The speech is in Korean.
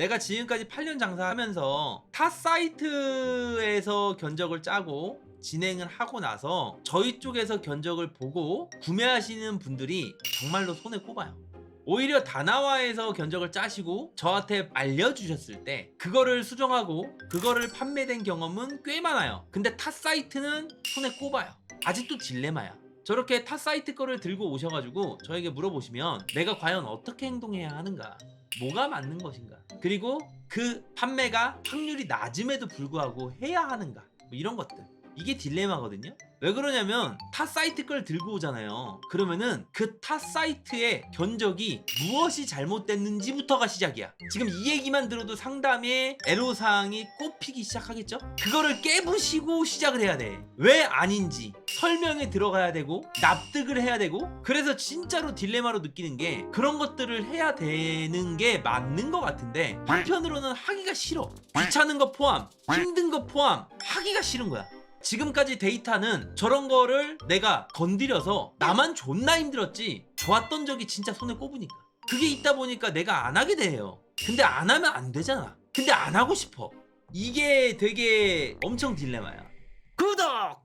내가 지금까지 8년 장사하면서 타 사이트에서 견적을 짜고 진행을 하고 나서 저희 쪽에서 견적을 보고 구매하시는 분들이 정말로 손에 꼽아요. 오히려 다나와에서 견적을 짜시고 저한테 알려주셨을 때 그거를 수정하고 그거를 판매된 경험은 꽤 많아요. 근데 타 사이트는 손에 꼽아요. 아직도 딜레마야. 저렇게 타 사이트 거를 들고 오셔가지고 저에게 물어보시면 내가 과연 어떻게 행동해야 하는가? 뭐가 맞는 것인가? 그리고 그 판매가 확률이 낮음에도 불구하고 해야 하는가? 뭐 이런 것들. 이게 딜레마거든요. 왜 그러냐면 타 사이트 걸 들고 오잖아요. 그러면은 그 타 사이트의 견적이 무엇이 잘못됐는지부터가 시작이야. 지금 이 얘기만 들어도 상담의 애로사항이 꼽히기 시작하겠죠? 그거를 깨부시고 시작을 해야 돼. 왜 아닌지 설명에 들어가야 되고 납득을 해야 되고 그래서 진짜로 딜레마로 느끼는 게 그런 것들을 해야 되는 게 맞는 것 같은데 한편으로는 하기가 싫어. 귀찮은 거 포함, 힘든 거 포함 하기가 싫은 거야. 지금까지 데이터는 저런 거를 내가 건드려서 나만 존나 힘들었지 좋았던 적이 진짜 손에 꼽으니까 그게 있다 보니까 내가 안 하게 돼요 근데 안 하면 안 되잖아 근데 안 하고 싶어 이게 되게 엄청 딜레마야 구독!